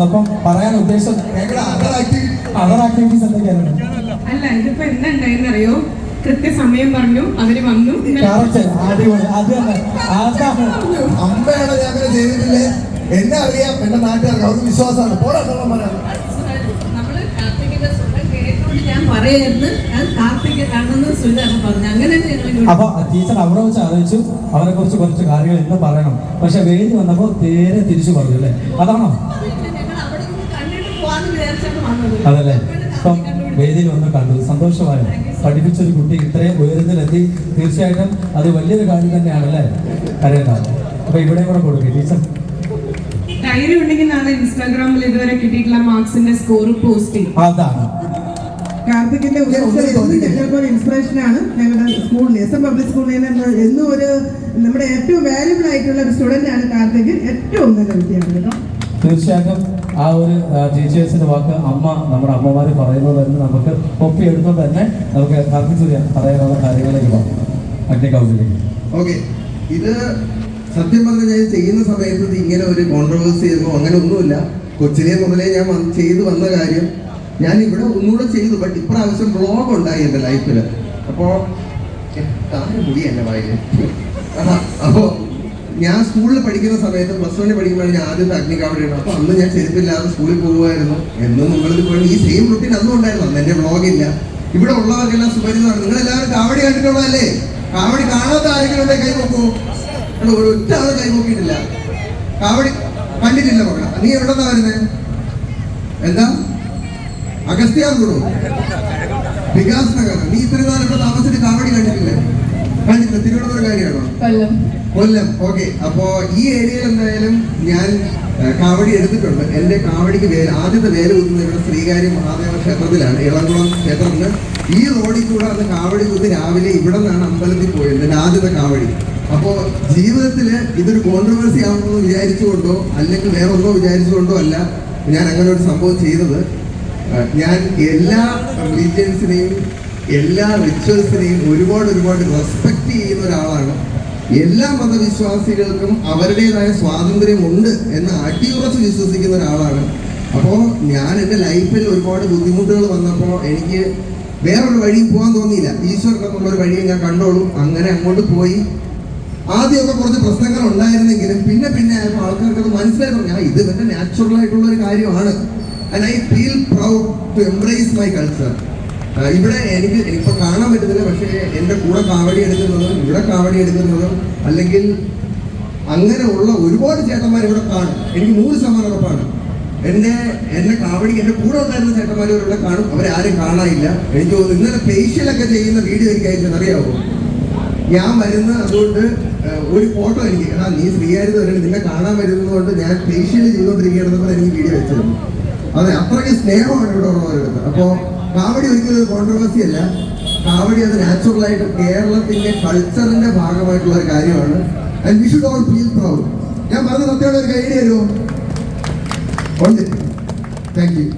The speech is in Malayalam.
വന്നപ്പം പറയാൻ ഉദ്ദേശം അതർ ആക്ടിവിറ്റീസ് എന്തൊക്കെയാണ് അല്ല ഇതിപ്പോ എന്താ ഉണ്ടായെന്നറിയോ കൃത്യസമയം പറഞ്ഞു അവർ വന്നു ഞാൻ അങ്ങനെ ചെയ്തിട്ടില്ലേ? എന്നെ അറിയാം. എന്റെ നാട്ടുകാർക്ക് അവർക്ക് വിശ്വാസമാണ്. പോരാ അപ്പൊ ടീച്ചർ അവിടെ വെച്ച് ആലോചിച്ചു. അവരെ കുറിച്ച് കുറച്ച് കാര്യങ്ങൾ ഇന്ന് പറയണം. പക്ഷെ വേദി വന്നപ്പോ നേരെ തിരിച്ചു പറഞ്ഞു അല്ലേ? അതാണോ? അതല്ലേ? ഇപ്പം വേദിയിൽ വന്ന് കണ്ടു. സന്തോഷമായി? പഠിപ്പിച്ചൊരു കുട്ടി ഇത്രയും ഉയരത്തിലെത്തി. തീർച്ചയായിട്ടും അത് വലിയൊരു കാര്യം തന്നെയാണല്ലേ? അറിയണ്ട? അപ്പൊ ഇവിടെ കൂടെ കൊടുക്കും ടീച്ചർ. ഡയറി ഉണ്ടെങ്കിൽ നാളെ ഇൻസ്റ്റാഗ്രാമിൽ ഇതുവരെ കിട്ടിയിട്ടുള്ള മാർക്സിന്റെ സ്കോർ പോസ്റ്റ് ചെയ്യും. അതാണ്. കാർത്തികിന്റെ ഉയർച്ച ഒരു ഇൻസ്പിറേഷൻ ആണ് ഞങ്ങളുടെ സ്കൂളിൽ എസ് എം പബ്ലിക് സ്കൂളിൽ നിന്ന് എന്നും ഒരു നമ്മുടെ ഏറ്റവും വാല്യുബിൾ ആയിട്ടുള്ള ഒരു സ്റ്റുഡന്റ് ആണ് കാർത്തിക് ഏറ്റവും നല്ല കുട്ടിയാണ് കേട്ടോ. തീർച്ചയായിട്ടും ആ ഒരു ടീച്ചേഴ്സിന്റെ വാക്ക് അമ്മ നമ്മുടെ അമ്മമാര് പറയുന്നത് തന്നെ നമുക്ക് ഒപ്പിയെടുത്തത് തന്നെ നമുക്ക് കർമ്മിച്ചറിയാം പറയാനുള്ള കാര്യങ്ങളിലേക്ക് പോകാം. അഗ്നി കൗൺസിലിംഗ് ഓക്കെ. ഇത് സത്യം പറഞ്ഞ ഞാൻ ചെയ്യുന്ന സമയത്ത് ഇങ്ങനെ ഒരു കോൺട്രവേഴ്സി ചെയ്യുമ്പോൾ അങ്ങനെ ഒന്നുമില്ല. കൊച്ചിനെ മുതലേ ഞാൻ ചെയ്തു വന്ന കാര്യം ഞാൻ ഇവിടെ ഒന്നുകൂടെ ചെയ്തു ബട്ട് ഇപ്രാവശ്യം ബ്ലോഗ് ഉണ്ടായി എന്റെ ലൈഫിൽ അപ്പോൾ താരം മുടി എന്റെ വായിൽ അപ്പോൾ ഞാൻ സ്കൂളിൽ പഠിക്കുന്ന സമയത്ത് പ്ലസ് വണ്ണിൽ പഠിക്കുമ്പോൾ ഞാൻ ആദ്യത്തെ അഗ്നികാവടിയാണ് അപ്പൊ അന്ന് ഞാൻ ചെരുപ്പില്ലാതെ സ്കൂളിൽ പോകുമായിരുന്നു. എന്നും നിങ്ങളിത് പോയി ഈ സെയിം റുട്ടീൻ അന്നും ഉണ്ടായിരുന്നു. അന്ന് എന്റെ വ്ളോഗില്ല ഇവിടെ ഉള്ളവർക്കെല്ലാം സുപരിതമാണ് നിങ്ങളെല്ലാവരും കാവടി കണ്ടിട്ടുള്ളതല്ലേ? കാവടി കാണാത്ത ആരെങ്കിലും ഉണ്ടെങ്കിൽ കൈ നോക്കൂ. ഒറ്റ ആൾ കൈ നോക്കിയിട്ടില്ല. കാവടി കണ്ടിട്ടില്ല മകള നീ എവിടെന്നാ വരുന്നേ? എന്താ? അഗസ്ത്യാർ കൂടു വികാസ് നഗർ. നീ ഇത്രയും നാളെ താമസിച്ചിട്ട് കാവടി കണ്ടിട്ടില്ലേ? കണ്ടിട്ടില്ല. തിരുവനന്തപുരം കാര്യമാണോ കൊല്ലം. ഓക്കെ അപ്പോ ഈ ഏരിയയിൽ എന്തായാലും ഞാൻ കാവടി എടുത്തിട്ടുണ്ട്. എന്റെ കാവടിക്ക് വേല ആദ്യത്തെ വേല കുത്തുന്നത് ഇവിടെ ശ്രീകാര്യ മഹാദേവ ക്ഷേത്രത്തിലാണ് ഇളംകുളം ക്ഷേത്രത്തിന് ഈ റോഡിൽ കൂടെ അന്ന് കാവടി കുത്തി രാവിലെ ഇവിടെ നിന്നാണ് അമ്പലത്തിൽ പോയത് എന്റെ ആദ്യത്തെ കാവടി. അപ്പോ ജീവിതത്തിൽ ഇതൊരു കോൺട്രവേഴ്സി ആവണമെന്ന് വിചാരിച്ചുകൊണ്ടോ അല്ലെങ്കിൽ വേറെ ഒന്നോ വിചാരിച്ചുകൊണ്ടോ അല്ല ഞാൻ അങ്ങനെ ഒരു സംഭവം ചെയ്തത്. ഞാൻ എല്ലാ റിലീജിയൻസിനെയും എല്ലാ റിച്വൽസിനെയും ഒരുപാട് ഒരുപാട് റെസ്പെക്ട് ചെയ്യുന്ന ഒരാളാണ്. എല്ലാ മതവിശ്വാസികൾക്കും അവരുടേതായ സ്വാതന്ത്ര്യമുണ്ട് എന്ന് അടിയുറച്ച് വിശ്വസിക്കുന്ന ഒരാളാണ്. അപ്പോൾ ഞാൻ എന്റെ ലൈഫിൽ ഒരുപാട് ബുദ്ധിമുട്ടുകൾ വന്നപ്പോൾ എനിക്ക് വേറൊരു വഴിയും പോകാൻ തോന്നിയില്ല. ഈശ്വരൻ എന്നുള്ള ഒരു വഴിയെ ഞാൻ കണ്ടോളൂ. അങ്ങനെ അങ്ങോട്ട് പോയി. ആദ്യമൊക്കെ കുറച്ച് പ്രശ്നങ്ങൾ ഉണ്ടായിരുന്നെങ്കിലും പിന്നെ പിന്നെ ആയപ്പോൾ ആൾക്കാർക്ക് അത് മനസ്സിലായി ഞാൻ ഇത് ഇവന്റെ നാച്ചുറൽ ആയിട്ടുള്ള ഒരു കാര്യമാണ്. And I feel proud to embrace my culture ഇവിടെ എനിക്ക് എനിക്കിപ്പോൾ കാണാൻ പറ്റുന്നില്ല പക്ഷേ എന്റെ കൂടെ കാവടി എടുക്കുന്നതും ഇവിടെ കാവടി എടുക്കുന്നതും അല്ലെങ്കിൽ അങ്ങനെ ഉള്ള ഒരുപാട് ചേട്ടന്മാർ ഇവിടെ കാണും. എനിക്ക് നൂറ് ശതമാനം ഉറപ്പാണ്. എന്റെ എന്നെ കാവടി എന്റെ കൂടെ ഉണ്ടായിരുന്ന ചേട്ടന്മാർ ഇവിടെ കാണും. അവരാരും കാണാനില്ല. എനിക്ക് തോന്നുന്നു ഇന്നലെ ഫേഷ്യലൊക്കെ ചെയ്യുന്ന വീഡിയോ എനിക്ക് അയച്ചത് അറിയാവോ? ഞാൻ വരുന്ന അതുകൊണ്ട് ഒരു ഫോട്ടോ എനിക്ക് എടാ നീ ശ്രീകാര്യത വരണം നിന്നെ കാണാൻ വരുന്നതുകൊണ്ട് ഞാൻ ഫേഷ്യൽ ചെയ്തുകൊണ്ടിരിക്കുകയാണെന്ന് എനിക്ക് വീഡിയോ വെച്ചിരുന്നു അതെ അത്രയ്ക്ക് സ്നേഹമാണ് ഇവിടെ ഉള്ളവരുടെ അപ്പോ കാവടി ഒരിക്കലും ഒരു കോൺട്രവേഴ്സി അല്ല. കാവടി അത് നാച്ചുറലായിട്ട് കേരളത്തിന്റെ കൾച്ചറിന്റെ ഭാഗമായിട്ടുള്ള ഒരു കാര്യമാണ്. And we should all feel proud ഞാൻ പറഞ്ഞ സത്യമുള്ള ഒരു കൈ തരുമോ? ഉണ്ട്. Thank you